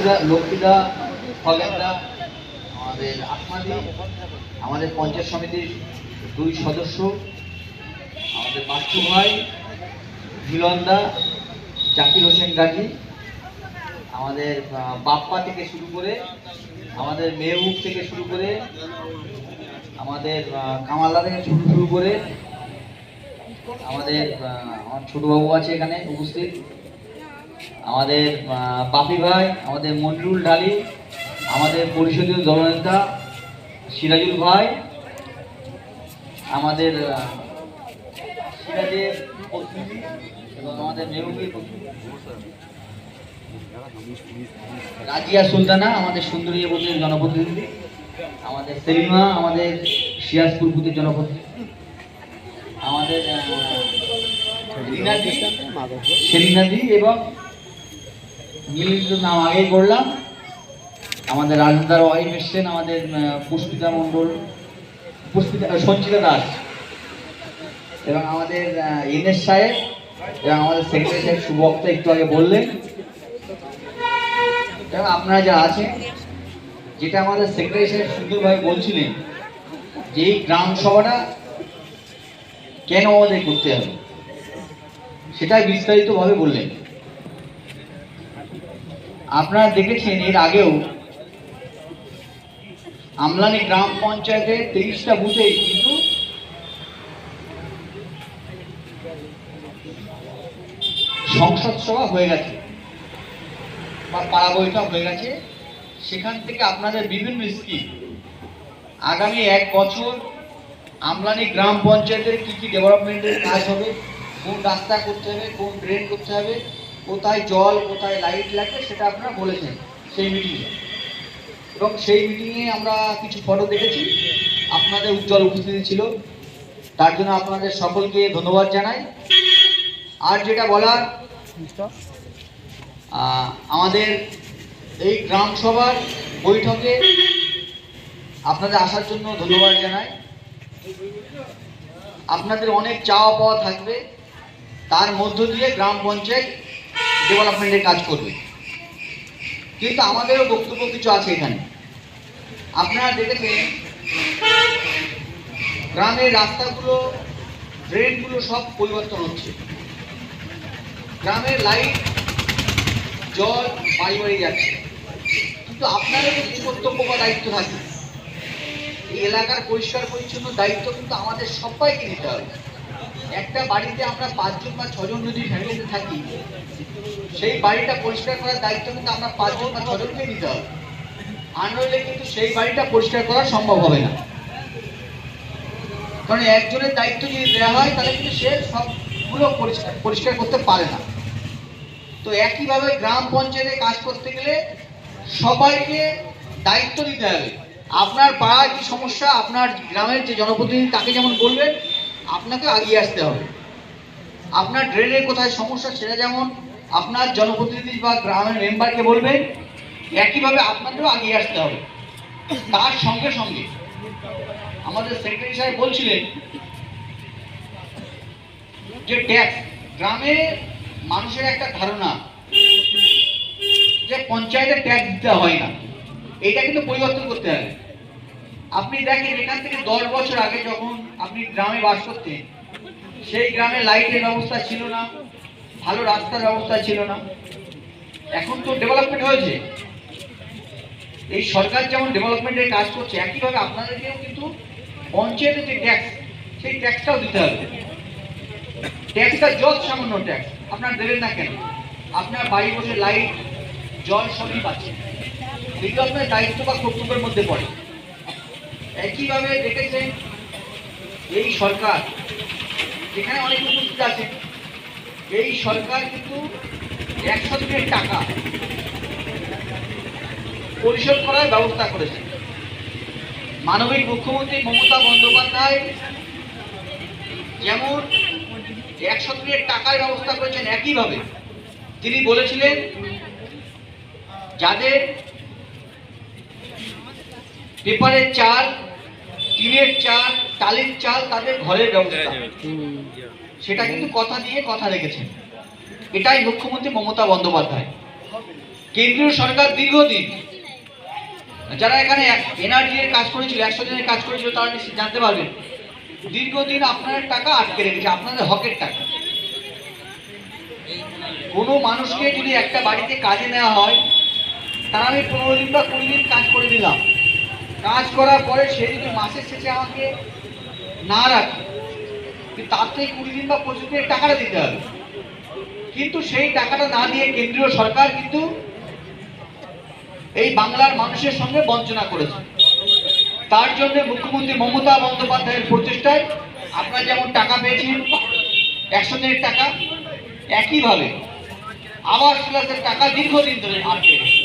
লক্ষ্মীদা লক্ষ্মীদা খগেনদা আমাদের আসমাদি আমাদের পঞ্চায়েত সমিতির দুই সদস্য, আমাদের বাচ্চু ভাই মিলনদা জাকির হোসেন গাজী, আমাদের বাপ্পা থেকে শুরু করে, আমাদের মেহবুব থেকে শুরু করে, আমাদের কামালদা থেকে শুরু শুরু করে, আমাদের আমার ছোটবাবু আছে এখানে উপস্থিত। আমাদের বাপি ভাই আমাদের মন্ডুল ঢালি আমাদের পরিষদীয় দলনেতা সিরাজুল ভাই আমাদের সিরাজের এবং আমাদের মেহবুবের রাজিয়া সুলতানা আমাদের সুন্দরী বুথের জনপ্রতিনিধি আমাদের সেলিমা আমাদের সিরাজপুর বুথের জনপ্রতিনিধি আমাদের সেলিনাদি এবং মিলিত নাম আগেই করলাম। আমাদের রাজদার ওয়াইফ এসছেন আমাদের পুষ্পিতা মণ্ডল, পুষ্পিতা সঞ্চিতা দাস, এবং আমাদের এনএস সাহেব, এবং আমাদের সেক্রেটারি সাহেব শুভক্তা একটু আগে বললেন। এবং আপনারা যা আছেন, যেটা আমাদের সেক্রেটারি সাহেব সুন্দরভাবে বলছিলেন, যে এই গ্রাম সভাটা কেন আমাদের করতে হবে সেটা বিস্তারিতভাবে বললেন। আপনারা দেখেছেন এর আগেও আমলানি গ্রাম পঞ্চায়েতের তেইশটা বুথে কিন্তু সংসদ সভা হয়ে গেছে বা পাড়া বৈঠক হয়ে গেছে। সেখান থেকে আপনাদের বিভিন্ন স্কিম। আগামী এক বছর আমলানি গ্রাম পঞ্চায়েতের কি কি ডেভেলপমেন্টের কাজ হবে, কোন রাস্তা করতে হবে, কোন ড্রেন করতে হবে কোথায় জল, কোথায় লাইট লাগবে সেটা আপনারা বলেছেন সেই মিটিংয়ে এবং সেই মিটিংয়ে আমরা কিছু ফটো দেখেছি। আপনাদের উজ্জ্বল উপস্থিতি ছিল। তার জন্য আপনাদের সকলকে ধন্যবাদ জানাই। আর যেটা বলার আমাদের এই গ্রাম সভার বৈঠকে আপনাদের আসার জন্য ধন্যবাদ জানাই। আপনাদের অনেক চাওয়া পাওয়া থাকবে। তার মধ্য দিয়ে গ্রাম পঞ্চায়েত ডেভেলপমেন্টের কাজ করবে। কিন্তু আমাদেরও বক্তব্য কিছু আছে এখানে। আপনারা দেখেছেন, গ্রামের রাস্তাগুলো ড্রেনগুলো সব পরিবর্তন হচ্ছে। গ্রামের লাইট জল বাড়ি বাড়ি যাচ্ছে। কিন্তু আপনাদেরও কিছু কর্তব্য বা দায়িত্ব থাকে। এই এলাকার পরিষ্কার পরিচ্ছন্ন দায়িত্ব কিন্তু আমাদের সবাইকে নিতে হবে। একটা বাড়িতে আমরা পাঁচজন বা ছজন যদি ফ্যামিলিতে থাকি, সেই বাড়িটা পরিষ্কার করার দায়িত্ব কিন্তু আমরা পাঁচজন বা ছজনকে নিতে হবে। আর নইলে কিন্তু সেই বাড়িটা পরিষ্কার করা সম্ভব হবে না। কারণ একজনের দায়িত্ব যদি দেওয়া হয়, তাহলে কিন্তু সে সবগুলো পরিষ্কার পরিষ্কার করতে পারে না। তো একইভাবে গ্রাম পঞ্চায়েতে কাজ করতে গেলে সবাইকে দায়িত্ব দিতে হবে। আপনার পাড়ায় কি সমস্যা, আপনার গ্রামের যে জনপ্রতিনিধি, তাকে যেমন বলবেন আপনাকে আগিয়ে আসতে হবে। আপনার ড্রেনের কোথায় সমস্যা সেটা যেমন আপনার জনপ্রতিনিধি বা গ্রামের মেম্বারকে বলবেন একইভাবে আপনাকেও আগিয়ে আসতে হবে। তার সঙ্গে সঙ্গে আমাদের সেক্রেটারি সাহেব বলছিলেন যে ট্যাক্স গ্রামে মানুষের একটা ধারণা যে পঞ্চায়েতে ট্যাক্স দিতে হয় না। এটা কিন্তু পরিবর্তন করতে হবে। আপনি দেখেন, এখান থেকে দশ বছর আগে যখন আপনি গ্রামে বাস করতেন, সেই গ্রামে লাইটের ব্যবস্থা ছিল না, ভালো রাস্তার ব্যবস্থা ছিল না। এখন তো ডেভেলপমেন্ট হয়েছে। এই সরকার যেমন ডেভেলপমেন্টের কাজ করছে, একইভাবে আপনাদেরকেও কিন্তু পঞ্চায়েতের যে ট্যাক্স সেই ট্যাক্সটাও দিতে হবে। ট্যাক্সটা যত সামান্য ট্যাক্স আপনার দেবেন না কেন? আপনার বাড়ি বসে লাইট জল সবই পাচ্ছেন। এগুলো আপনার দায়িত্ব বা কর্তব্যের মধ্যে পড়ে। একইভাবে দেখেছেন এই সরকার যেখানে অনেক উপস্থিত আছে এই সরকার কিন্তু একশো দিনের টাকা পরিশোধ করার ব্যবস্থা করেছে। মানবিক মুখ্যমন্ত্রী মমতা বন্দ্যোপাধ্যায় যেমন একশো দিনের টাকার ব্যবস্থা করেছেন একইভাবে, তিনি বলেছিলেন, যাদের পেপারের চাল টিনের চাল টালির চাল তাদের ঘরের ব্যবস্থা। সেটা কিন্তু কথা দিয়ে কথা রেখেছেন। এটাই মুখ্যমন্ত্রী মমতা বন্দ্যোপাধ্যায়। কেন্দ্রীয় সরকার দীর্ঘদিন যারা এখানে এনআরজি এর কাজ করেছিল একশো দিনের কাজ করেছিল তারা নিশ্চয়ই জানতে পারবেন। দীর্ঘদিন আপনাদের টাকা আটকে রেখেছে আপনাদের হকের টাকা। কোনো মানুষকে যদি একটা বাড়িতে কাজে নেওয়া হয় তার আমি পনেরো দিন বা কুড়ি দিন কাজ করে দিলাম। কাজ করার পরে সে যদি মাসের শেষে আমাকে না রাখে। তার থেকে কুড়ি দিন বা পঁচিশ দিনের টাকাটা দিতে হবে। কিন্তু সেই টাকাটা না দিয়ে কেন্দ্রীয় সরকার কিন্তু এই বাংলার মানুষের সঙ্গে বঞ্চনা করেছে। তার জন্য মুখ্যমন্ত্রী মমতা বন্দ্যোপাধ্যায়ের প্রচেষ্টায় আপনারা যেমন টাকা পেয়েছেন একশো দিনের টাকা, একইভাবে আবার প্লাসের টাকা দীর্ঘদিন ধরে আটকে রেখেছে।